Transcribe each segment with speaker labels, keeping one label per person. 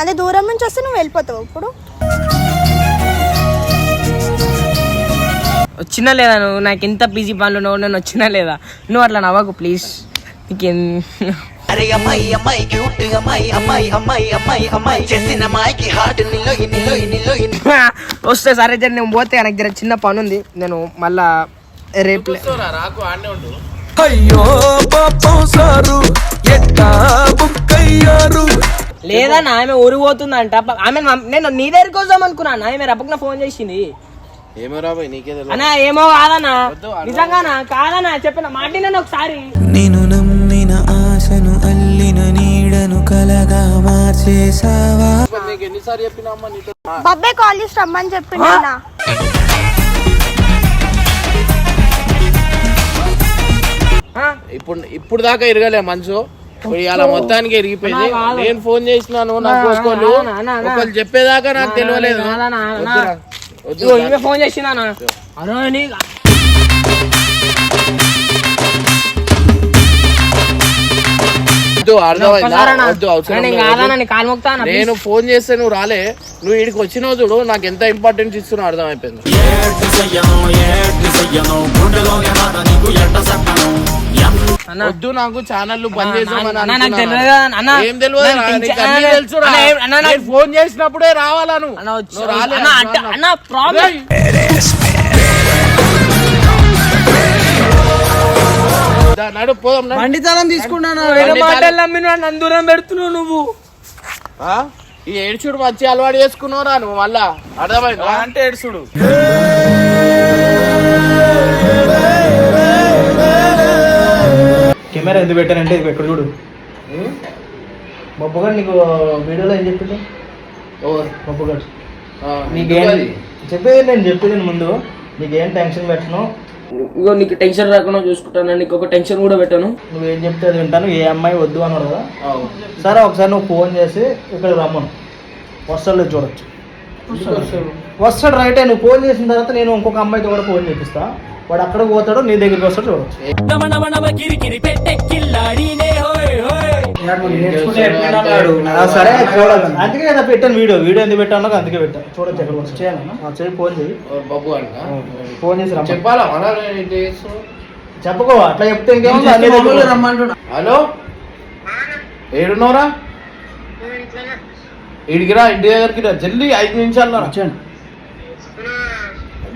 Speaker 1: అదే దూరం నుంచి వస్తే నువ్వు వెళ్ళిపోతావు ఇప్పుడు?
Speaker 2: వచ్చినా లేదా నువ్వు? నాకు ఎంత బిజీ పనులు ఉన్నావు నేను వచ్చినా లేదా? నువ్వు అట్లా నవ్వకు ప్లీజ్ నీకేం
Speaker 3: అరే అమ్మాయి అమ్మాయి క్యూట్ అమ్మాయి అమ్మాయి అమ్మాయి అమ్మాయి అమ్మాయి. చేసిన అమ్మాయికి హార్ట్ నిలో నిలో నిలో
Speaker 2: వస్తే సరే జర నేను పోతే నాకు జర చిన్న పని ఉంది. నేను మళ్ళా రేపు
Speaker 4: అయ్యో పాపం సారు ఎట్టా బుక్కయ్యారు?
Speaker 2: లేదన్నా ఆమె ఊరికి పోతుందంట. ప- ఆమె నేను నీ దగ్గరికి వద్దాం అనుకున్నాను ఆమె రప్పకు ఫోన్ చేసింది.
Speaker 5: ఏమో రాబాయ్ నీకే
Speaker 2: అన్నా ఏమో కాదన్నా. నిజంగానా? కాదన్నా చెప్పిన మాటిన ఒకసారి.
Speaker 4: నేను నమ్మిన ఆశను అల్లిన నీడను కలగా మార్చేసావా
Speaker 5: నీకు ఎన్నిసార్లు చెప్పినా అమ్మా నీతో?
Speaker 1: బాబాయ్ కాల్ చేసి రమ్మని చెప్పిండు
Speaker 5: ఇప్పుడు ఇప్పుడు దాకా ఇరగలే మనసు ఇలా మొత్తానికి ఇరిగిపోయింది నేను ఫోన్ చేసినాను నాకు
Speaker 2: నా.
Speaker 5: ఒకళ్ళు చెప్పేదాకా నాకు తెలియలేదు.
Speaker 2: ఫోన్ చేసిందా అరే నీ
Speaker 5: వద్దు అర్థమైందా?
Speaker 2: ఒక్కసారన్నా.
Speaker 5: వద్దు అవసరం
Speaker 2: నేను
Speaker 5: ఫోన్ చేస్తే నువ్వు రాలే. నువ్వు ఇడికి వచ్చినావు చూడు నాకు ఎంత ఇంపార్టెన్స్ ఇస్తున్నావు అర్థమైపోయింది. వద్దు నాకు ఛానల్ బంద్ చేసామని ఫోన్ చేసినప్పుడే రావాలా నువ్వు
Speaker 2: అన్న వచ్చి
Speaker 5: నువ్వు రాలే
Speaker 2: అన్న అంటే
Speaker 5: అన్న.
Speaker 2: అన్న ప్రాబ్లం
Speaker 5: దా, నడు పోదాం.
Speaker 2: పండితనం తీసుకున్నాను వేరే
Speaker 5: పండితాలం-
Speaker 2: మాటలు నమ్మి నన్ను అంత దూరం పెడుతున్నావు నువ్వు
Speaker 5: ఆ? ఈ ఏడ్చుడు మంచి అలవాటు చేసుకున్నావురా నువ్వు మళ్ళా అర్థమైందా అంటే ఏడ్చుడు
Speaker 6: కెమెరా ఎందుకు పెట్టానంటే ఇది ఇక్కడ చూడు. బొబ్బగాడు నీకు వీడియోలో ఏం చెప్పింది బొబ్బగాడు నీకేం చెప్పేది నేను చెప్పేది ముందు. నీకేం టెన్షన్ పెట్టను.
Speaker 2: ఇగో నీకు టెన్షన్ రాకుండా చూసుకుంటాను నీకు ఒక టెన్షన్ కూడా పెట్టాను.
Speaker 6: నువ్వేం చెప్తే అది వింటాను ఏ అమ్మాయి వద్దు అన్నాడు కదా. సరే ఒకసారి నువ్వు ఫోన్ చేసి ఇక్కడ రమ్మను. వస్తాడు చూడొచ్చు. వస్తాడు రైటే నువ్వు ఫోన్ చేసిన తర్వాత నేను ఇంకొక అమ్మాయితో కూడా ఫోన్ చేపిస్తా. వాడు అక్కడ పోతాడు నీ దగ్గరికి వస్తాడు చూడొచ్చు. ఆ, సరే చూడాలి. అందుకే కదా పెట్టాను వీడియో. వీడియో ఎందుకు పెట్టాను అందుకే పెట్టాను చూడొచ్చు ఎక్కడ చేయి ఫోన్ చేయి
Speaker 5: బాబు అంట.
Speaker 6: ఫోన్ చేసి
Speaker 5: చెప్పాలా.
Speaker 6: చెప్పుకో అట్లా చెప్తే ఇంకేమో రమ్మంటున్నా.
Speaker 5: హలో? ఏడున్నోరా ఇడికి రా ఇంటి దగ్గరికి రా. జల్దీ ఐదు నిమిషాలు రా.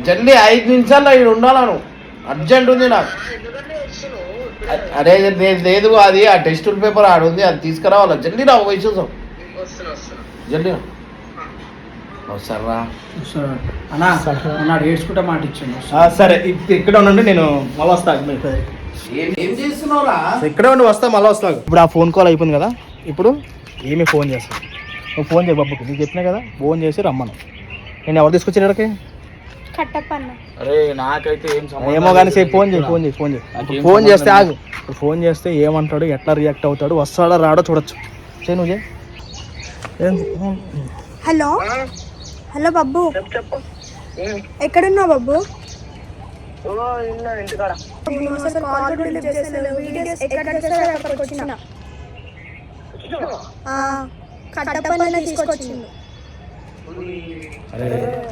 Speaker 5: జల్దీ ఐదు నిమిషాల్లో ఇక్కడ ఉండాలా నువ్వు అర్జెంట్ ఉంది నాకు. అరే లేదు అది ఆ టెస్ట్ పేపర్ ఆడ ఉంది అది తీసుకురావాలా? జల్దీ రా పోయి చూసాం జల్దీ రా. వస్తారా
Speaker 7: అన్నా అన్నాడు ఏడ్చుకుంటా మాట ఇచ్చాను.
Speaker 6: సరే ఇక్- ఇక్కడ ఉండండి నేను మళ్ళీ వస్తా. మీ దగ్గరికి.
Speaker 5: ఏం ఏం చేస్తున్నావురా?
Speaker 6: ఇక్కడే ఉండి వస్తా మళ్ళీ వస్తా. ఇప్పుడు ఆ ఫోన్ కాల్ అయిపోయింది కదా ఇప్పుడు ఏమి ఫోన్ చేస్తా నువ్వు ఫోన్ చేయ బాబుకి నీకు చెప్పినా కదా ఫోన్ చేసి రమ్మను. నేను ఎవరు తీసుకొచ్చారు ఇక్కడికి?
Speaker 5: అరే నాకైతే ఏం
Speaker 6: ఏమో కానీ సేపు ఫోన్ చేయి ఫోన్ చేయి ఫోన్ చేయి. ఫోన్ చేస్తే ఆగు. ఫోన్ చేస్తే ఏమంటాడు ఎట్లా రియాక్ట్ అవుతాడు వస్తాడో రాడో చూడొచ్చు. చేయి నువ్వు
Speaker 1: హలో? హలో బాబు ఎక్కడున్నావు బాబు అసలు కాల్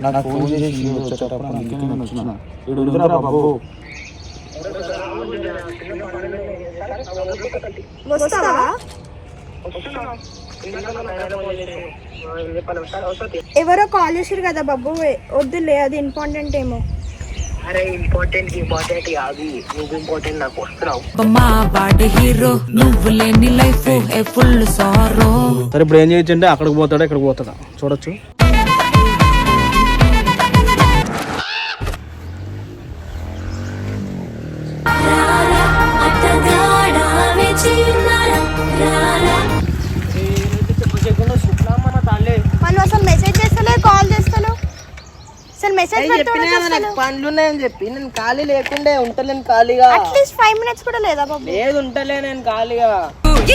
Speaker 6: నాకు ఫోన్ చేసి వచ్చేటప్పుడు అందుకే నేను వచ్చిన. ఈడు ఉందిరా బాబు.
Speaker 1: వస్తావా? ఎవరో కాల్ చేసారు కదా బాబు. వద్దులే అది ఇంపార్టెంట్ ఏమో.
Speaker 3: అరే ఇంపార్టెంట్ ఇంపార్టెంట్ నువ్వు ఇంపార్టెంట్ నాకు వస్తున్నావు.
Speaker 8: మా వాడి హీరో నువ్వు లేని లైఫ్ ఏ ఫుల్ సారో
Speaker 6: సరే ఇప్పుడు ఏం చేయొచ్చు అంటే అక్కడికి పోతాడా ఇక్కడికి పోతాడా? చూడొచ్చు.
Speaker 1: అసలు మెసేజ్
Speaker 2: నాకు పనులు ఉన్నాయని చెప్పి. నేను ఖాళీ లేకుండే ఉంటలేను ఖాళీగా.
Speaker 1: అట్లీస్ట్ ఫైవ్ మినిట్స్ కూడా లేదా బాబు?
Speaker 2: లేదు ఉంటలే నేను ఖాళీగా.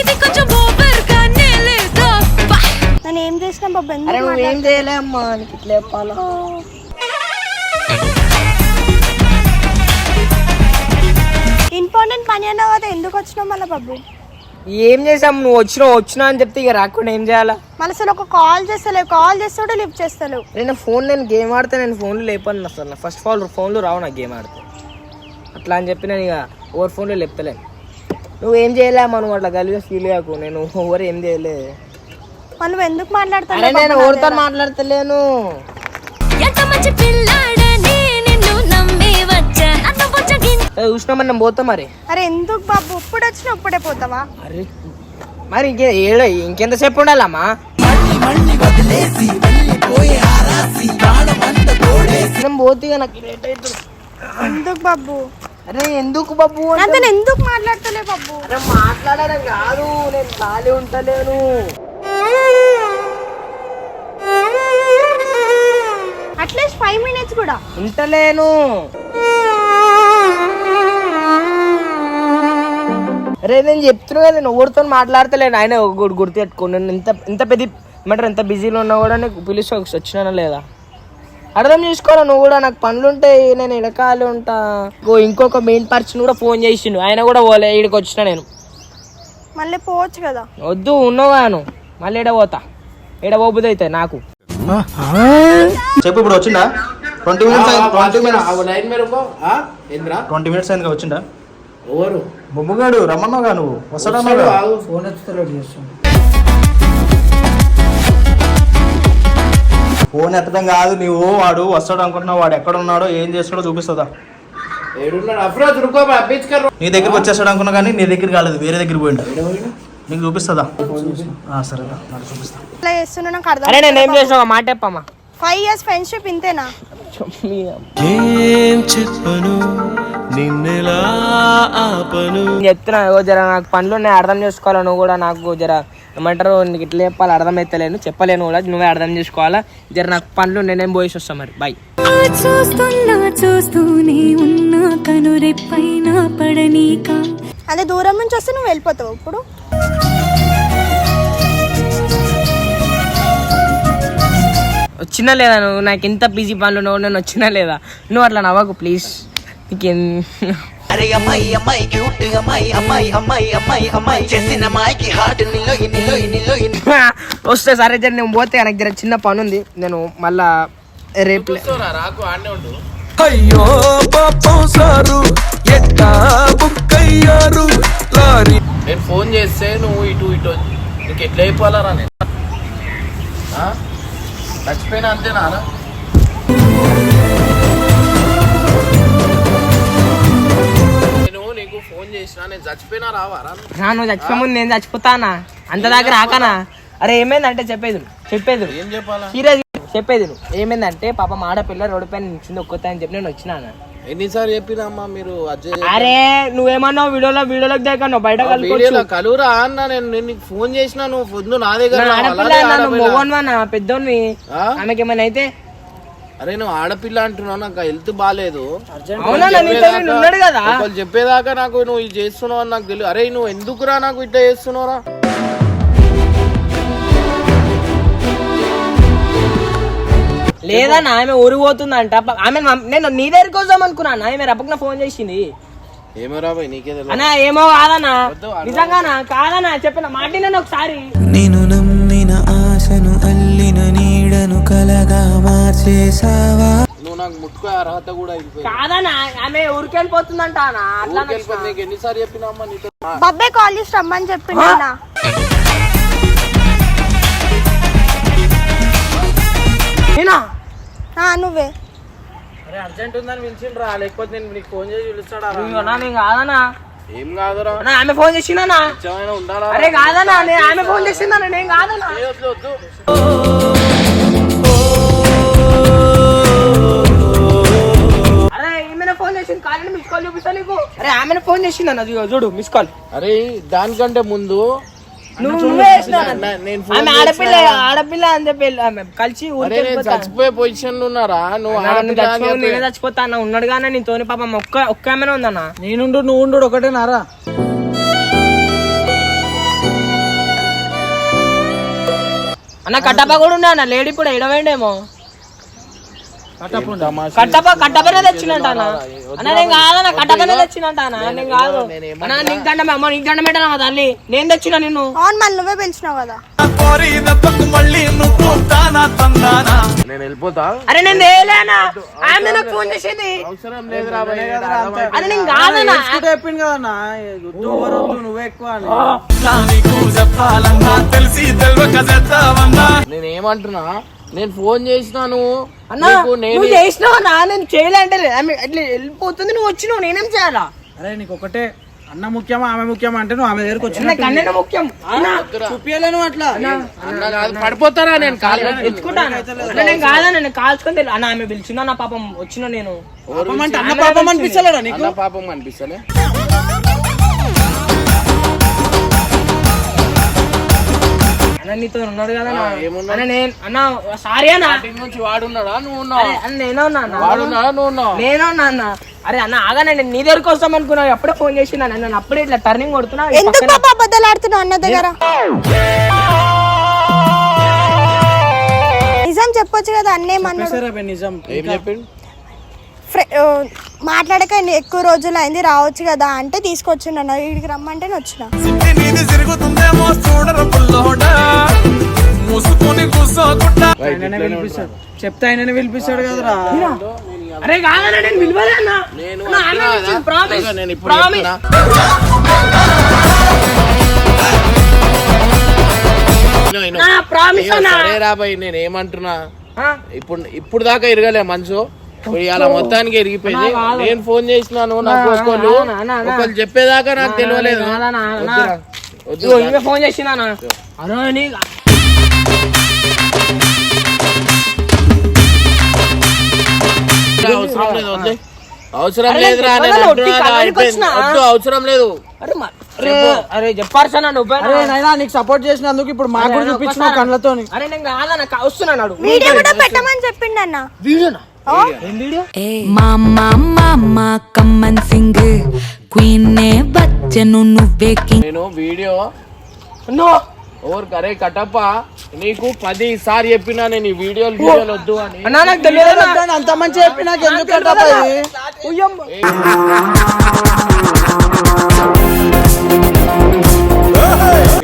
Speaker 8: ఇది కొంచెం ఓవర్ గానే లేదా?
Speaker 1: నేను ఏం చేసినా బాబు
Speaker 2: అరే
Speaker 1: ఎందుకు
Speaker 2: నువ్వేం చేయలే అమ్మా నీకు ఇట్లా చెప్పాలా?
Speaker 1: ఇంపార్టెంట్ పని అన్నావు కదా ఎందుకు వచ్చినావు మళ్ళీ బాబు?
Speaker 2: ఏం చేసాం నువ్వు వచ్చినావు వచ్చినా అని చెప్తే ఇక రాకుండా ఏం చేయాలా?
Speaker 1: మన అసలు ఒక కాల్ చేస్తలేవు కాల్ చేస్తే లిఫ్ట్ చేస్తలేవు.
Speaker 2: నేను ఫోన్ నేను గేమ్ ఆడితే నేను ఫోన్లో లేపను అసలు. ఫస్ట్ ఆఫ్ ఆల్ ఫోన్లో రావు నాకు గేమ్ ఆడితే. అట్లా అని చెప్పి నేను ఇక ఓవర్ ఫోన్లో లేపుతలేను. నువ్వు ఏం చేయలేమా నువ్వు అట్లా కలిసి ఫీల్ కాకు నేను ఓవర్ ఏం చేయలే.
Speaker 1: నువ్వు ఎందుకు
Speaker 2: అరే
Speaker 1: మాట్లాడతావు
Speaker 2: నేను ఎవరితో మాట్లాడతలేను?
Speaker 8: ఎంత మంచి పిల్లాడని
Speaker 2: చూసినా మరి నేను పోతా మరి?
Speaker 1: అరే ఎందుకు బాబు? ఇప్పుడు వచ్చినా ఇప్పుడే పోతావా?
Speaker 2: అరే మరి ఇంకే ఏడ ఇంకెంతసేపు ఉండాలమ్మా? నేను పోతే నాకు లేట్ అవుతుంది
Speaker 1: ఎందుకు బాబు?
Speaker 2: అరే ఎందుకు బాబు అంటే-
Speaker 1: ఎందుకు మాట్లాడతలే బాబు?
Speaker 2: అరే మాట్లాడడం కాదు నేను ఖాళీ ఉంటలేను.
Speaker 1: అట్లీస్ట్ ఫైవ్ మినిట్స్ కూడా.
Speaker 2: ఉంటలేను. అరే నేను చెప్తున్నా కదా నేను ఎవరితో మాట్లాడతలేను. ఆయన గుర్తు గుర్తు పెట్టుకో నేను ఎంత ఎంత పెద్ద ఏమంటారు ఎంత బిజీలో ఉన్నా కూడా నీకు పిలిచి వచ్చినా లేదా? అర్థం చేసుకోరా నువ్వు కూడా నాకు పనులు ఉంటాయి నేను ఎడకాలి ఉంటా. ఇంకొక మెయిన్ పర్సన్ కూడా ఫోన్ చేసిండు. ఆయన కూడా పోలే ఈడికి వచ్చిన నేను.
Speaker 1: మళ్ళీ పోవచ్చు కదా.
Speaker 2: వద్దు ఉన్నవాను మళ్ళీ ఎడ పోతా. ఎడ పోబుది అవుతాయి నాకు.
Speaker 6: చెప్పు ఇప్పుడు వచ్చిందా twenty minutes twenty minutes. Twenty minutes అయింది వచ్చిందా
Speaker 5: ఎవరు
Speaker 6: బొమ్మగాడు రమ్మన్నావుగా నువ్వు? వస్తాడన్నావుగా
Speaker 5: ఆగు.
Speaker 7: ఫోన్ ఎత్తుతలేడు
Speaker 6: ఫోన్ ఎత్తడం కాదు నీవు వాడు వస్తాడు అనుకుంటున్నావు వాడు ఎక్కడ ఉన్నాడో ఏం చేస్తాడో చూపిస్తుందా?
Speaker 5: ఏడున్నాడు. అఫ్రోజ్ రుకో బీచ్ కర్
Speaker 6: నీ దగ్గరికి వచ్చేస్తాడు అనుకున్నా కానీ నీ దగ్గర కాలేదు వేరే దగ్గర పోయిండు. నీకు చూపిస్తుందా? ఆ, నాకు చూపిస్తా.
Speaker 1: ఇట్లా చేస్తున్నా నాకు అర్థం
Speaker 2: అరే నేను ఏం చేసిన మాట చెప్పమ్మా.
Speaker 1: ఫైవ్ ఇయర్స్ ఫ్రెండ్షిప్ ఇంతేనా?
Speaker 4: ఏం చెప్పను నిన్నెలా ఆపను?
Speaker 2: చెప్తున్నా ఓ జర నాకు పనులు ఉన్నాయి అర్థం చేసుకోవాలి నువ్వు కూడా? నాకు జర ఏమంటారు నీకు ఇట్లా చెప్పాలి అర్థమైతలేను చెప్పలేను కూడా నువ్వే అర్థం చేసుకోవాలా? జర నాకు పనులు నేనేం పోయేసి వస్తాను మరి బాయ్
Speaker 8: చూస్తున్నా చూస్తూనే ఉన్నా కనురెప్పైనా పడనీక?
Speaker 1: అదే దూరం నుంచి వస్తే నువ్వు వెళ్ళిపోతావు ఇప్పుడు?
Speaker 2: వచ్చినా లేదా నువ్వు? నాకు ఎంత బిజీ పనులు ఉన్నావు నేను వచ్చినా లేదా? నువ్వు అట్లా నవ్వకు ప్లీజ్ నీకేం?
Speaker 3: అరే అమ్మాయి అమ్మాయి క్యూట్ అమ్మాయి అమ్మాయి అమ్మాయి అమ్మాయి అమ్మాయి. చేసిన అమ్మాయికి హార్ట్ నిలో నిలో నిలో
Speaker 2: వస్తే సరే జర నేను పోతే నాకు జర చిన్న పని ఉంది. నేను మళ్ళా రేపు
Speaker 5: రాకు ఆడనే ఉండు.
Speaker 4: అయ్యో పాపం సారు ఎట్టా బుక్ అయ్యారు లారీ.
Speaker 5: నేను ఫోన్ చేస్తే నువ్వు ఇటు ఇటు నీకు ఎట్లా అయిపోవాలరా నేను? చచ్చిపోయినా అంతేనా? నేను నీకు ఫోన్ చేసినా నేను చచ్చిపోయినా రావారా
Speaker 2: నా నువ్వు చచ్చిపోయే ముందు నేను చచ్చిపోతానా? అంత దాకా రాకనా? అరే ఏమైందంటే చెప్పేది నువ్వు, చెప్పేది నువ్వు.
Speaker 5: ఏం చెప్పాలా?
Speaker 2: సీరియస్ చెప్పేది నువ్వు. ఏమైందంటే పాప ఆడపిల్ల రోడ్డు పైన నిల్చుంది ఒక్కొత్త అని చెప్పి నేను వచ్చినాను?
Speaker 5: ఎన్నిసార్లు చెప్పినా అమ్మా మీరు అజ్జయ్
Speaker 2: అరే నువ్వేమన్నావు వీడియోలో వీడియోలోకి దగ్గర బయట
Speaker 5: వీడియోలో కలువురా అన్న నేను నేను నీకు ఫోన్ చేసినా నువ్వు పొద్దు నా దగ్గర?
Speaker 2: ఆడపిల్ల నన్ను. మొగోన్వా నా పెద్దోన్ని.
Speaker 5: ఆ?
Speaker 2: ఆమెకి ఏమైనా అయితే
Speaker 5: అరే నువ్వు ఆడపిల్ల అంటున్నావు నాకు హెల్త్ బాగాలేదు చెప్పేదాకా నాకు నువ్వు ఇది చేస్తున్నావు అని నాకు తెలియదు అరే నువ్వు ఎందుకురా నాకు ఇట్లా చేస్తున్నావురా?
Speaker 2: లేదన్నా ఆమె ఊరికి పోతుందంట. ప- ఆమె నేను నీ దగ్గరికి వద్దాం అనుకున్నాను ఆమె రప్పకు ఫోన్ చేసింది. అన్నా ఏమో కాదన్నా. నిజంగానా? కాదన్నా చెప్పిన మాటినని ఒకసారి.
Speaker 4: నేను నమ్మిన ఆశను అల్లిన నీడను కలగా మార్చేసావా
Speaker 5: నువ్వు నాకు ముట్టుకో అర్హత కూడా అయిపోయింది.
Speaker 2: కాదన్నా ఆమె ఊరికి వెళ్ళిపోతుందంట అన్నా. అట్లా.
Speaker 5: నీకు ఎన్నిసార్లు చెప్పినా అమ్మా నీతో?
Speaker 1: రమ్మని చెప్పిండు
Speaker 2: నేనా?
Speaker 1: నువ్వే.
Speaker 5: అరే అర్జెంట్ ఉందని పిలిచిండ్రా. లేకపోతే నేను నీకు ఫోన్ చేసి పిలుస్తాడా
Speaker 2: నేను
Speaker 5: ఏం కాదురా.
Speaker 2: ఆమె ఫోన్
Speaker 5: ఉండాలా?
Speaker 2: అరే కాదన్నా నేను ఆమె ఫోన్ నేను
Speaker 5: వద్దు
Speaker 2: అరే ఈమె ఫోన్ చేసింది. కాదని మిస్ కాల్ చూపిస్తా నీకు. అరే ఆమె ఫోన్ చేసిందన్న చూడు మిస్ కాల్
Speaker 5: అరే దానికంటే ముందు
Speaker 2: నువ్వు.
Speaker 5: నా-
Speaker 2: ఆమె ఆడపిల్ల ఆడపిల్ల అని చెప్పి కలిసి.
Speaker 5: చచ్చిపోయే పొజిషన్లో ఉన్నారా? నువ్వు
Speaker 2: నేనే చచ్చిపోతా అన్న. ఉన్నాడు కానీ నీతోని పాపం ఒక్క ఒక్క ఆమెనే ఉందన్న.
Speaker 7: నేనుండు నువ్వు ఉండు ఒకటే నారా.
Speaker 2: అన్న కట్టప్ప కూడా ఉండే అన్న. లేడీ ఇప్పుడు ఎడవేండేమో కట్టప కట్టపనే తెచ్చినట్ట అన్న. అన్న నేను కాదన్న కట్టపనే తెచ్చినట్ట అన్న. నేను కాదు. అన్న నీకు దండం అమ్మ నీకు దండం పెట్టాను మా తల్లి. నేను తెచ్చిన నిన్ను.
Speaker 1: అవును మళ్ళీ నువ్వే పిలిచినావు కదా.
Speaker 5: నేను వెళ్ళిపోతా?
Speaker 2: అరే నేను ఆమె నాకు ఫోన్ చేసింది.
Speaker 5: అవసరం లేదు రాబోయే
Speaker 2: అరే నేను కాదన్నా.
Speaker 6: చెప్పింది కదన్నా. వద్దు ఎవరు వద్దు నువ్వే ఎక్కువ అని.
Speaker 5: నేను ఫోన్ చేసినాను.
Speaker 2: అన్న నువ్వు చేసినావు? అన్న నేను చేయలే అంటే ఆమె అట్లా వెళ్ళిపోతుంది నువ్వు వచ్చినావు నేనేం చేయాలా?
Speaker 7: అరే నీకు ఒకటే. అన్న ముఖ్యమా ఆమె ముఖ్యమా అంటే నువ్వు ఆమె దగ్గరకు వచ్చిన
Speaker 2: ముఖ్యం. అన్న
Speaker 6: చూపించలేను అట్లా.
Speaker 5: అన్న కాదు, పడిపోతారా నేను
Speaker 2: ఎత్తుకుంటాను నేను కాదన్న నేను కాల్చుకొని అన్న ఆమె పిలిచిందా? నా పాపం వచ్చిన నేను.
Speaker 6: పాపం అంటే అన్న పాపం అనిపిస్తలేడా నీకు
Speaker 5: అన్న పాపం అనిపిస్తలే.
Speaker 2: అన్న నీతో ఉన్నాడు కదా అన్న. నేను అన్న సారీ అన్న.
Speaker 5: నుంచి వాడున్నాడా? నువ్వు ఉన్నావు?
Speaker 2: అరే, అన్న నేనే ఉన్నా అన్న.
Speaker 5: వాడున్నాడా? నువ్వు
Speaker 2: నేనే ఉన్నా అన్న. అరే అన్న ఆగానే నేను నీ దగ్గరకు వస్తాం అనుకున్నా. అప్పుడే ఫోన్ చేసిన నన్ను అప్పుడే ఇట్లా టర్నింగ్ కొడుతున్నా.
Speaker 1: ఎందుకు పాప అబద్ధాలు ఆడుతున్నావు అన్న దగ్గర? నిజం చెప్పొచ్చు కదా
Speaker 6: బే నిజం?
Speaker 5: ఏం చెప్పిండు?
Speaker 1: ఫ్రె- ఆ, మాట్లాడక ఎన్ని- ఎక్కువ రోజులు అయింది రావచ్చు కదా అంటే తీసుకొచ్చిండు అన్న వీడికి రమ్మంటే నేను వచ్చిన
Speaker 7: చెప్తే ఆయననే పిలిపిస్తాడు కదరా.
Speaker 2: అరే కాదన్న నేను పిలవలే అన్న. ప్రామిస్
Speaker 5: సరే రాబాయ్ నేను ఏమంటున్నా? ఇప్పుడు ఇప్పుడు దాకా ఇరగలే మనసు ఇలా మొత్తానికి ఇరిగిపోయింది నేను ఫోన్ చేసినాను నాకు ఒకళ్ళు. ఒకళ్ళు చెప్పేదాకా నాకు తెలియలేదు.
Speaker 2: ఫోన్ చేసిందా అన్న. అరే నీ
Speaker 5: అవసరం లేదు అవసరం? వద్దు అవసరం లేదు.
Speaker 2: అరే మ- అరే అరే చెప్పారు సార్ నువ్వు?
Speaker 6: అరే నైనా నీకు సపోర్ట్ చేసినందుకు ఇప్పుడు మాకు కూడా చూపించిన కళ్ళతో
Speaker 2: అరే నేను కాదన్న వస్తున్నాడు
Speaker 1: వీడియో కూడా పెట్టమని చెప్పిండు అన్న
Speaker 2: వీడియోనా?
Speaker 8: మామా మామా కమ్మన్ సింగ్ క్వీన్ నే బచ్చను నువ్వే
Speaker 5: నేను వీడియో ఓర్ కరే కటప్ప. నీకు పది సార్లు చెప్పినా నేను ఈ వీడియోలు వీడియోలు వద్దు అని.
Speaker 2: అన్నా నాకు తెలియదు అన్న.
Speaker 6: అంత మంచి చెప్పి నాకు ఎందుకు కట్టప్ప ఇది?
Speaker 2: ఉయ్యమ్మ.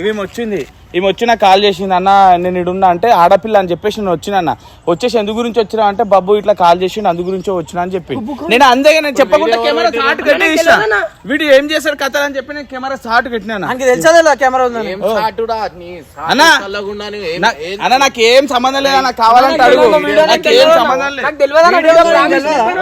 Speaker 9: ఈమె వచ్చింది ఈమె వచ్చి నాకు కాల్ చేసింది అన్న నేను ఇడున్నా అంటే ఆడపిల్ల అని చెప్పేసి నేను వచ్చిన అన్న వచ్చేసి ఎందు గురించి వచ్చినా అంటే బాబు ఇట్లా కాల్ చేసిండు అందు గురించో వచ్చినా అని చెప్పి నేను అందేగా నేను చెప్పకుండా కెమెరా సాట్ కట్టి వీడు ఏం చేశాడు కథ అని చెప్పి నేను కెమెరా సాట్ కట్టినా
Speaker 6: ఆయనకి తెలుసా కెమెరా
Speaker 9: అన్నా. నాకు ఏం సంబంధం లేదు నాకు కావాలంటే అడుగు
Speaker 2: నాకు
Speaker 9: నాకు ఏం సంబంధం
Speaker 2: అన్న.
Speaker 9: లేదు
Speaker 2: నాకు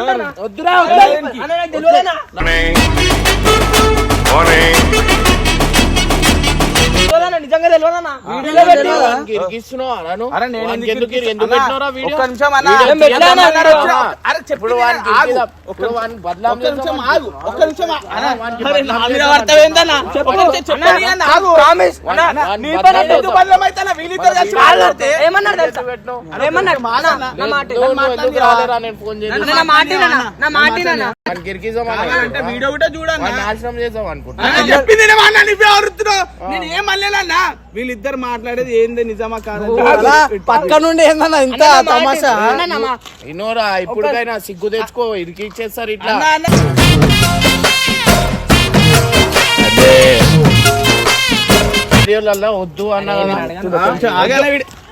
Speaker 2: నిజంగా పెట్టు.
Speaker 5: ఇరికిస్తున్నావా అన్నాను?
Speaker 9: అరే నేను
Speaker 5: వానికి
Speaker 9: ఎందుకు?
Speaker 5: ఎందుకు పెట్టినావురా వీడియో?
Speaker 9: ఒక్క నిమిషం అన్న.
Speaker 5: వీడియో
Speaker 9: ఏం పెట్టినా
Speaker 5: తీయద్దు
Speaker 9: అన్న,
Speaker 5: అన్నాడు.
Speaker 9: వచ్చినా. అరే
Speaker 5: ఇప్పుడు
Speaker 9: చెప్పింది
Speaker 5: వానికి
Speaker 9: ఆగు.
Speaker 5: ఇరికిదా? ఇప్పుడు వానికి బదలాం
Speaker 9: ఒక్క నిమిషం
Speaker 5: చేద్దాం
Speaker 9: ఆగు ఒక్క నిమిషం ఆగు. అన్న,
Speaker 5: వానికి
Speaker 9: అరే
Speaker 5: బదలాం
Speaker 9: నా మీద
Speaker 5: చేద్దాం
Speaker 9: పడతావేందన్న?
Speaker 2: చెప్పు.
Speaker 9: ఒక్క నిమిషం చెప్పని అన్న, ఆగు.
Speaker 2: ప్రామిస్. అన్న,
Speaker 9: అన్న,
Speaker 5: వానికి
Speaker 9: నీ
Speaker 5: బదలాం
Speaker 9: పని అంటే ఎందుకు
Speaker 5: చేద్దాం.
Speaker 9: బదలాం అవుతానా? వీళ్ళిద్దరు కలిసి
Speaker 2: కాదు.
Speaker 9: మాట్లాడితే
Speaker 2: ఏమన్నారు తెలుసా? ఏమన్నారు? అన్న, నా మాట
Speaker 5: నువ్వు-
Speaker 2: నా మాట
Speaker 5: నువ్వు ఎందుకు రాలేరా నేను ఫోన్ చేయలేదు?
Speaker 2: అన్న, నా మాటినా నా మాటినా
Speaker 5: వానికి ఇరికిద్దాం అన్నా.
Speaker 9: అంటే వీడియో కూడా చూడన్నా
Speaker 5: వాడిని నాశనం చేద్దాం అనుకుంటా
Speaker 9: అన్న, చెప్పింది నేను అన్నా నువ్వే అరుస్తున్నావు నేను ఏం అనలేనన్నా వీళ్ళిద్దరు మాట్లాడేది ఏంది నిజమా కాదు
Speaker 6: పక్క నుండి ఏందన్నా ఇంత తమాషా?
Speaker 2: అన్న, నా మా-
Speaker 5: ఇన్నోరా ఇప్పటికైనా సిగ్గు తెచ్చుకో ఇరికి ఇచ్చేస్తారు ఇట్లా. వద్దు అన్నా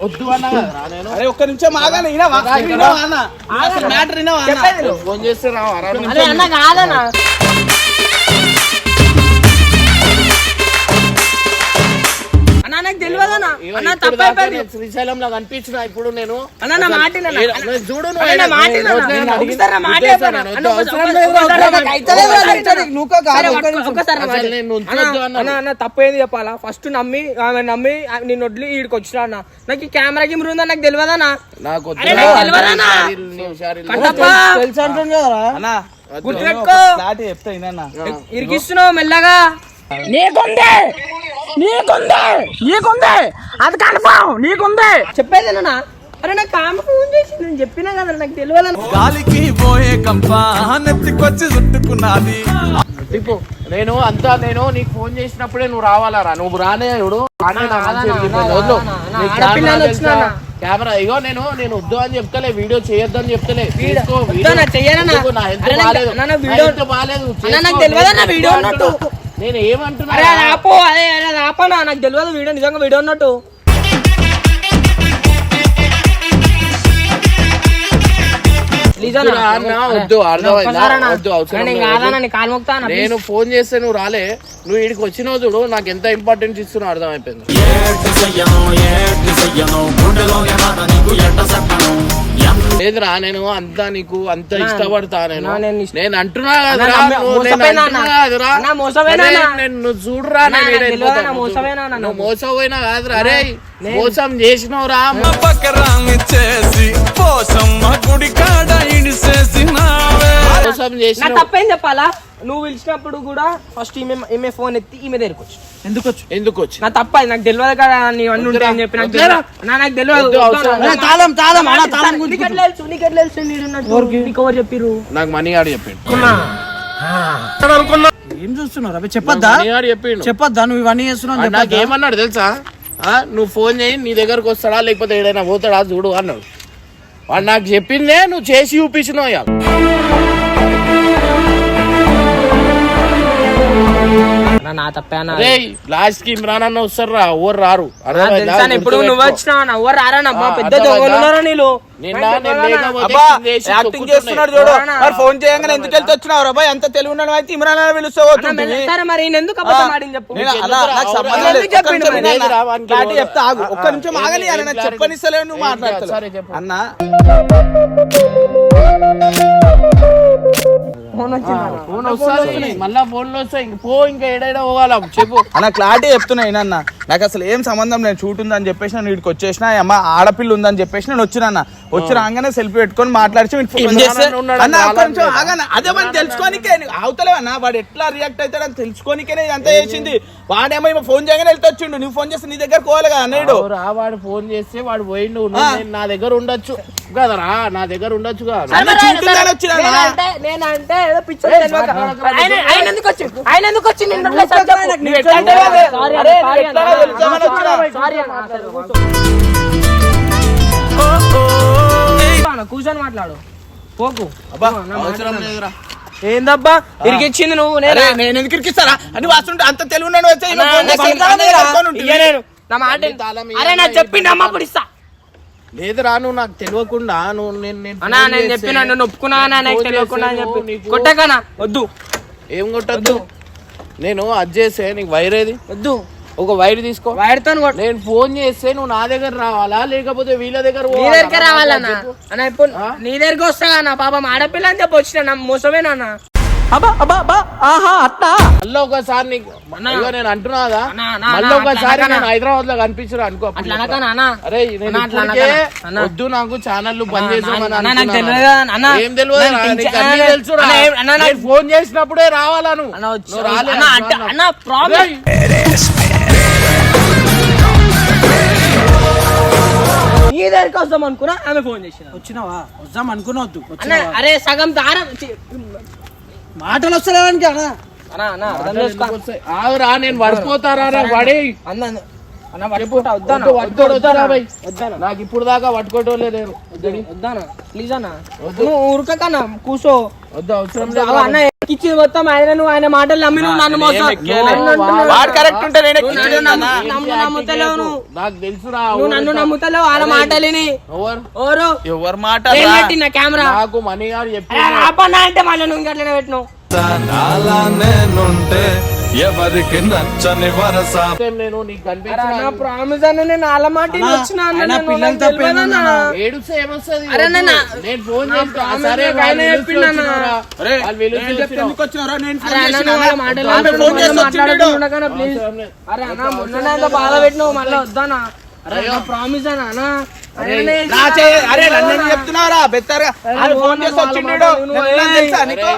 Speaker 5: వద్దు అన్నా
Speaker 9: అరే ఒక్క నిమిషం అసలు మ్యాటర్.
Speaker 5: ఫోన్ చేస్తే రావు?
Speaker 2: అరే అన్న కాదన్న. అన్న అన్న తప్పైపోయింది
Speaker 5: శ్రీశైలంలో కనిపించిన ఇప్పుడు నేను
Speaker 2: అన్న నా మాట వినన్న.
Speaker 5: ఏ- నేను చూడు నువ్వు
Speaker 2: అన్న, నా
Speaker 5: ఆయన-
Speaker 2: మాట వినన్న.
Speaker 5: నేను
Speaker 2: అన్న,
Speaker 5: అడిగిన-
Speaker 2: ఒకసారి నా మాట
Speaker 5: ఉద్దేశం
Speaker 2: చెప్పన్న.
Speaker 5: నేను
Speaker 2: అన్న,
Speaker 5: వద్దు,
Speaker 2: ఒకసారి
Speaker 5: అవసరం
Speaker 2: నా
Speaker 5: లేదు,
Speaker 2: మాట
Speaker 5: అవసరం
Speaker 2: వినన్న.
Speaker 5: లేదు.
Speaker 6: అయితలేదు
Speaker 2: ఒకసారి
Speaker 6: అయితలేదు.
Speaker 2: వినన్న.
Speaker 6: నువ్వు కాదు,
Speaker 2: సరే,
Speaker 6: ఒక్క
Speaker 2: ఒక్క-
Speaker 6: నిమిషం.
Speaker 2: ఒక్కసారి నా మాట
Speaker 5: అసలు నేను
Speaker 2: చెప్పు.
Speaker 5: ఉంచొద్దు
Speaker 2: అన్న,
Speaker 5: అన్నాను.
Speaker 2: అన్న, అన్న తప్పు ఏంది చెప్పాలా ఫస్ట్ నమ్మి ఆమె నమ్మి నిన్ను వడ్లు ఈడికి వచ్చినా అన్న నాకు ఈ కెమెరా గిమ్ ఉందని నాకు తెలియదు అన్న
Speaker 5: నాకు
Speaker 6: తెలుసు
Speaker 9: అన్న
Speaker 2: గుర్తుపెట్టుకో ఇరికిస్తున్నావు మెల్లగా నీకుందే! నీకుందే! నీకుందే! అది కన్ఫామ్ నీకుందే! చెప్పేది అరే నాకు ఆమె ఫోన్ చేసి నేను చెప్పినా కదా నాకు తెలియదు.
Speaker 4: గాలికి పోయే కంప నెత్తికొచ్చి చుట్టుకున్నది.
Speaker 5: తిప్పు నేను అంతా నేను నీకు ఫోన్ చేసినప్పుడే నువ్వు రావాలరా నువ్వు రానే ఎవడు? కెమెరా ఇగో నేను నేను వద్దు అని చెప్తలే వీడియో చేయొద్దు అని చెప్తలే తీసుకో, వీడియో. నా హెల్త్ బాగాలేదు. బాగాలేదు.
Speaker 2: నాకు. తెలియదు వీడియో ఉన్నట్టు.
Speaker 5: నేను ఏమంటున్నా
Speaker 2: అరే అది ఆపు అదే అరే అది ఆపనా నాకు తెలియదు వీడియో నిజంగా వీడియో ఉన్నట్టు. నేను.
Speaker 5: ఫోన్ చేస్తే నువ్వు రాలే. నువ్వు ఇక్కడికి వచ్చినావు చూడు నాకు ఎంత ఇంపార్టెన్స్ ఇస్తున్నావు అర్థమైపోయింది. లేదురా నేను అంతా నీకు అంత ఇష్టపడతా నేను.
Speaker 2: నేను
Speaker 5: అంటున్నా నువ్వు- చూడురా నువ్వు. మోసపోయినా కాదురా. అరే మోసం చేసినవురా
Speaker 4: చేసి
Speaker 5: మోసం
Speaker 2: నా
Speaker 5: చేసినావు
Speaker 2: తప్పేం చెప్పాలా? నువ్వు పిలిచినప్పుడు కూడా ఫస్ట్ ఈమె ఈమె ఫోన్ ఎత్తి ఈమె దగ్గరకు వచ్చి.
Speaker 7: ఎందుకు వచ్చు
Speaker 5: ఎందుకు వచ్చి
Speaker 2: నా తప్ప నాకు తెలియదు కదా నీ అన్ని ఉంటాయని చెప్పి నాకు. తెలియదు. నాకు.
Speaker 7: తాళం తాళం అన్న తాళం గురించి
Speaker 2: తెలుసు తెలుసు? నీకు ఎవరు చెప్పిర్రు?
Speaker 5: నాకు మనీ ఆడి చెప్పిండు
Speaker 7: ఏం చూస్తున్నారు అవి చెప్పొద్దా?
Speaker 5: చెప్పిండు.
Speaker 7: చెప్పొద్దా? నువ్వు ఇవన్నీ చేస్తున్నావు
Speaker 5: నాకు ఏమన్నాడు తెలుసా? ఆ, నువ్వు ఫోన్ చేయి నీ దగ్గరకు వస్తాడా? లేకపోతే ఏడైనా పోతాడా? చూడు అన్నాడు. వాడు నాకు చెప్పిందే నువ్వు చేసి చూపించినావు
Speaker 2: నా తప్పే అన్న.
Speaker 5: రే లాస్ట్కి ఇమ్రాన్ అన్న వస్తారు రా ఎవరు రారు?
Speaker 2: ఇప్పుడు నువ్వు అన్న ఎవరు
Speaker 5: ఆ,
Speaker 2: పెద్ద నీళ్ళు?
Speaker 9: యాక్టింగ్. చేస్తున్నాడు చూడు? మరి ఫోన్ చేయగానే ఎందుకు వెళ్తే వచ్చినావు రా? ఎంత తెలివి ఉన్నాడు అయితే ఇమ్రాన్ పిలుస్తావు
Speaker 2: మరి? ఎందుకు
Speaker 9: చెప్తా ఆగు. ఒక్క నిమిషం ఆగలి? చెప్పనిస్తలేవు నువ్వు మాట్లాడతావు. అన్న.
Speaker 2: ఫోన్ వచ్చింది అన్న.
Speaker 5: ఫోన్ వస్తుంది మళ్ళా ఫోన్లు వస్తాయి ఇంక పో ఇంకా ఏడైనా పోవాలా. చెప్పు.
Speaker 9: అన్న క్లారిటీ చెప్తున్నా అన్న నాకు అసలు ఏం సంబంధం లేదు. షూట్ ఉందని చెప్పేసి నేను వీడికి వచ్చేసిన. అమ్మ ఆడపిల్ల ఉందని చెప్పేసి నేను వచ్చిన అన్న. వచ్చి రాగానే సెల్ఫీ పెట్టుకొని మాట్లాడిచి వీడికి ఫోన్
Speaker 5: ఇమ్రాన్
Speaker 9: చేస్తే.
Speaker 5: ఉన్నాడు
Speaker 9: అన్న
Speaker 5: అని
Speaker 9: ఒక్క నిమిషం
Speaker 5: రాలేదు.
Speaker 9: ఆగన్న. అదే మనం తెలుసుకోనికే అవతలేవన్నా వాడు ఎట్లా రియాక్ట్ అవుతాడని తెలుసుకోనికే ఇదంతా చేసింది. వాడేమో ఈమె ఫోన్ చేయగానే వెళ్తే వచ్చిండు. నువ్వు ఫోన్ చేస్తే నీ దగ్గర పోవాలి కదా అన్నయ్యుడు.
Speaker 5: రా వాడు ఫోన్ చేస్తే వాడు పోయిండు. నువ్వు నేను నా దగ్గర ఉండొచ్చు. కదరా నా దగ్గర ఉండొచ్చు కదా
Speaker 2: నేనంటే ఏదో తెలియక ఆయన ఆయన ఎందుకు ఆయన ఎందుకు నిన్ను కూర్చొని మాట్లాడు. పోకు. ఏందబ్బా? ఇరికిచ్చింది నువ్వు నేను?
Speaker 9: నేను ఎందుకు ఇరికిస్తారా? అని వాస్తుంటే అంత తెలివి ఉన్నాడు వచ్చి ఈమె
Speaker 2: నా- నేను మాట అరే నా చెప్పిండు అమ్మ ఇస్తా.
Speaker 5: లేదురా నువ్వు నాకు తెలియకుండా నువ్వు నేను నేను
Speaker 2: అన్నా నేను చెప్పిన నువ్వు ఒప్పుకున్నా నాకు
Speaker 5: ఫోన్
Speaker 2: తెలియకుండా అని చెప్పి.
Speaker 5: నీకు-
Speaker 2: కొట్టకనా వద్దు.
Speaker 5: ఏం కొట్టద్దు? నేను అది చేస్తే నీకు వైర్ ఏది?
Speaker 2: వద్దు.
Speaker 5: ఒక వైర్ తీసుకో.
Speaker 2: వాడితో కొట్టు.
Speaker 5: నేను ఫోన్ చేస్తే నువ్వు నా దగ్గర రావాలా? లేకపోతే వీళ్ళ దగ్గర
Speaker 2: నీ
Speaker 5: పోవాలా?
Speaker 2: దగ్గరికి రావాలన్నా. అన్న ఇప్పుడు నీ దగ్గరికి వస్తా నా పాపం ఆడపిల్ల అని చెప్పి వచ్చిన నా మోసమేనా
Speaker 5: మళ్ళీ ఒకసారి నీకు అయ్యో నేను అంటున్నాదా
Speaker 2: అన్నా, అన్నా,
Speaker 5: మళ్ళీ
Speaker 2: అన్నా,
Speaker 5: ఒకసారి నేను హైదరాబాద్లో కనిపించరు అనుకో అప్పుడు
Speaker 2: అట్లా
Speaker 5: చెప్తా.
Speaker 2: అనకనా అన్న
Speaker 5: అరే నేను
Speaker 2: అన్నా, అట్లా
Speaker 5: ఇప్పటికే
Speaker 2: అనకనా? అన్నా.
Speaker 5: వద్దు నాకు ఛానల్ బంద్ చేసామని
Speaker 2: అన్నా, నాకు
Speaker 5: అనుకున్నాను.
Speaker 2: తెలియదు కదా, అన్నా.
Speaker 5: ఏం తెలియదు
Speaker 2: నాకు
Speaker 5: రా,
Speaker 2: పింఛ-
Speaker 5: నీకు అన్నీ
Speaker 2: అన్నా,
Speaker 5: తెలుసురా.
Speaker 2: అన్నా, ఏం- అన్నా, నాకు-
Speaker 5: నేను ఫోన్ చేసినప్పుడే రావాలా నువ్వు
Speaker 2: అన్న వచ్చి అన్న అడ్డ
Speaker 5: అన్నా.
Speaker 2: ప్రాబ్లం
Speaker 5: రేయ్,
Speaker 2: నీ దగ్గరికి వస్తాం అనుకున్నా ఆమె ఫోన్ చేసిన
Speaker 7: వచ్చినావా వద్దాం అనుకునవద్దు
Speaker 2: అన్న
Speaker 7: వచ్చినావా
Speaker 2: అరే సగం దారం చి-
Speaker 7: మాటలు వస్తలేవానికి అన్న.
Speaker 2: అన్న అన్న అర్థం చేసుకో.
Speaker 5: వస్తాయి. ఆగురా నేను పడిపోతారా
Speaker 2: అన్న అన్న. అన్న వద్దానా
Speaker 5: వద్దు, వద్దురా.
Speaker 2: వద్దానా
Speaker 5: నాకు ఇప్పుడు దాకా పట్టుకోవటం లేదు
Speaker 2: వద్దానా ప్లీజ్ అన్న. నువ్వు ఊరకన్నా కూర్చో
Speaker 5: వద్దు అవసరం
Speaker 2: అవ
Speaker 5: లేదు
Speaker 2: అన్న ఎక్కిచ్చి మొత్తం ఆయన నువ్వు ఆయన మాటలు నమ్మి నువ్వు నన్ను మోసం.
Speaker 9: వాడు కరెక్ట్ ఉంటే నేను
Speaker 2: నన్ను నమ్ముతలేవు
Speaker 5: నాకు తెలుసురా
Speaker 2: నువ్వు నన్ను నమ్ముతలేవు ఆయన మాటలిని.
Speaker 5: ఎవరు?
Speaker 2: ఓరు
Speaker 9: ఎవరి మాట?
Speaker 2: పెట్టిన కెమెరా?
Speaker 5: నాకు మనీ గారు చెప్పి
Speaker 2: ఆపన్నా అంటే మళ్ళీ నువ్వు ఇంకట్లనే పెట్టినావు.
Speaker 4: ఎవరికి నచ్చని వరస?
Speaker 5: నేను నీకు కనిపించిన
Speaker 2: ప్రామిస్ అన్న నేను వాళ్ళ మాట వచ్చిన
Speaker 7: పిల్లలు
Speaker 5: ఏమొస్తుంది
Speaker 2: అరే
Speaker 5: నేను ఫోన్
Speaker 2: నా
Speaker 5: చేస్తా.
Speaker 2: ప్రామిస్
Speaker 5: సరే
Speaker 2: ఆయన?
Speaker 9: అరే,
Speaker 2: ప్లీజ్ అన్న మొన్న బాధ పెట్టినావు మళ్ళీ వద్దానా అరే ప్రామిస్ అన్న అరే
Speaker 9: నన్ను బెత్తరగా ఆయన ఫోన్ చేసి వచ్చిండు. తెలుసా నీకు?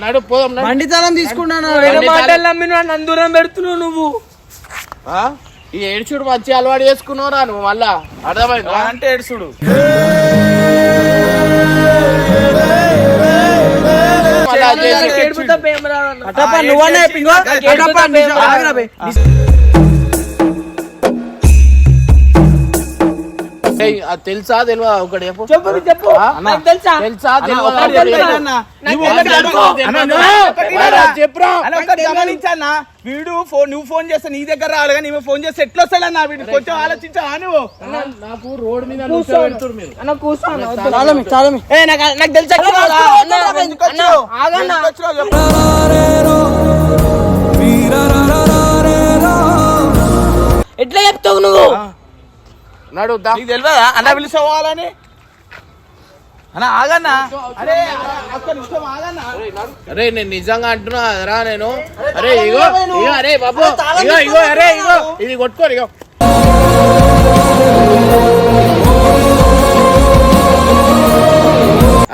Speaker 5: నడు పోదాం
Speaker 7: తాళం తీసుకున్నాను
Speaker 2: ఆయన మాటలు నమ్మి నువ్వు నన్ను దూరం పెడుతున్నావు నువ్వు?
Speaker 5: ఆ? ఈ ఏడుచుడు మంచి అలవాటు చేసుకున్నావురా నువ్వు మళ్ళా? అర్థమైందా?
Speaker 9: అంటే
Speaker 2: నువ్వనే కట్టప్ప నిజం.
Speaker 5: తెలుసా తెలియదా? ఒకటి చెప్పు.
Speaker 2: చెప్పు తెలుసా?
Speaker 5: తెలుసా
Speaker 9: నువ్వు నువ్వు
Speaker 2: నువ్వు
Speaker 5: చెప్పురా.
Speaker 9: వీడు ఫోన్ నువ్వు ఫోన్ చేస్తే నీ దగ్గర రావాలి కానీ ఈమె ఫోన్ చేస్తే ఎట్లా వస్తాడన్నా వీడు కొంచెం ఆలోచించా నువ్వు
Speaker 5: నాకు రోడ్ మీద
Speaker 2: నాకు నాకు తెలుసా. ఎట్లా చెప్తావు నువ్వు?
Speaker 5: నడు దా.
Speaker 9: నీకు తెలియదా? అన్న పిలిచేవాలని అన్న ఆగన్నా. అరే
Speaker 5: అరే నేను నిజంగా అంటున్నా రా నేను. అరే ఇగో ఇగో అరే బాబు. ఇగో ఇగో అరే ఇగో. ఇది కొట్టుకోరు ఇగో.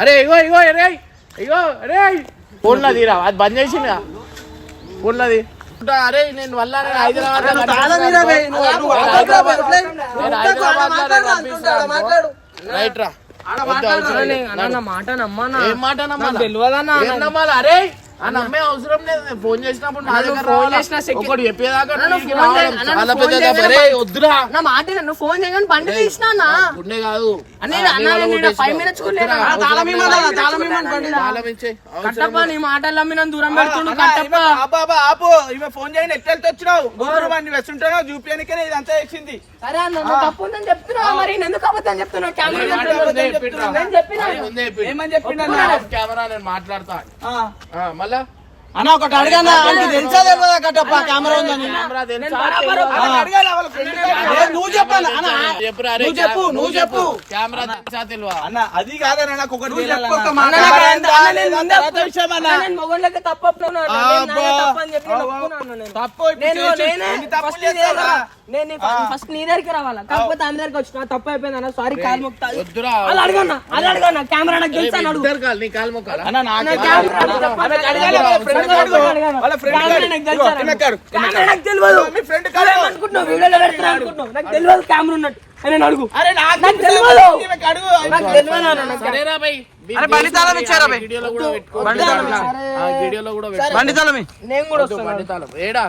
Speaker 5: అరే ఇగో ఇగో అరే ఇగో అరే. ఫోన్లో తీరా? అది బంద్ చేసింది ఫోన్లో అరే నేను వల్ల హైదరాబాద్. రైట్ రా
Speaker 2: మాట నమ్మన్నా
Speaker 5: ఏం మాట నమ్మాలా?
Speaker 2: తెలియదన్నా?
Speaker 5: అరే నమ్మే అవసరం లేదు. ఫోన్ చేసినప్పుడు నా దగ్గర రావాలా? ఒకటి చెప్పేదాకా నీకు రావడం చాలా పెద్ద వద్దురా.
Speaker 2: నా మాట నువ్వు ఫోన్ చేయగానే బండి తీసినా అన్న.
Speaker 5: కాదు.
Speaker 2: అన్న, అన్న, నేను five minutes కూడా లేను.
Speaker 5: వద్దురా,
Speaker 2: తాళం. తాళం.
Speaker 5: అవసరం
Speaker 2: కట్టప్ప నీ మాటలు నన్ను దూరం పెడుతుండు కట్టప్ప.
Speaker 9: ఈమె ఆపు, ఈమె ఫోన్ చేయని ఎట్లా వెళ్తే వచ్చినావు? గురువు వాడిని వెస్తుంటానో? చూపియానికే ఇదంతా చేసింది.
Speaker 2: సరే అన్న నువ్వు తప్పు ఉందని చెప్తున్నా మరి. నేను ఎందుకు అబద్ధం చెప్తున్నావు కెమెరా. నేను చెప్పినా?
Speaker 5: ముందే చెప్పి.
Speaker 9: ఏమని చెప్పిండు
Speaker 5: కెమెరా నేను మాట్లాడతా. ఆ, మళ్ళా
Speaker 6: అన్న ఒకటి అడిగానా నీకు తెలుసా తెలియదా కట్టప్ప కెమెరా ఉందని. నువ్వు చెప్పాను. అన్న నువ్వు చెప్పు, నువ్వు చెప్పు.
Speaker 5: కెమెరా తెలుసా తెలియదా?
Speaker 9: అన్న అది కాదన్న నాకు ఒకటి
Speaker 2: మొగోళ్ళకి తప్పు. నేను ఫస్ట్ నీ దగ్గరికి రావాలా? కాకపోతే ఆమె దగ్గరికి వచ్చిన తప్పు అయిపోయింది అన్న. సారీ కాలు మొక్తా
Speaker 5: వద్దురా.
Speaker 2: అలా అడగన్నా అలా అడగన్నా. కెమెరా నాకు తెలుసా అడుగు.
Speaker 5: కాలు మొక్కాలా?
Speaker 9: అన్న నాకు
Speaker 2: నాకు తెలియదు కెమెరా ఉన్నట్టు. అని నేను అడుగు.
Speaker 9: అరే నాకు
Speaker 2: నాకు
Speaker 9: తెలియదు.
Speaker 2: తెలియదు.
Speaker 9: ఈమెకి అడుగు.
Speaker 2: నాకు తెలియదు అన్న, నాకు
Speaker 5: సరేరా బై.
Speaker 6: అరే, బండి తాళం ఇచ్చారా?
Speaker 5: వీడియోలో కూడా.
Speaker 6: బండి తాళం
Speaker 5: వీడియోలో కూడా
Speaker 2: నేను కూడా
Speaker 5: తాళం. ఏడా?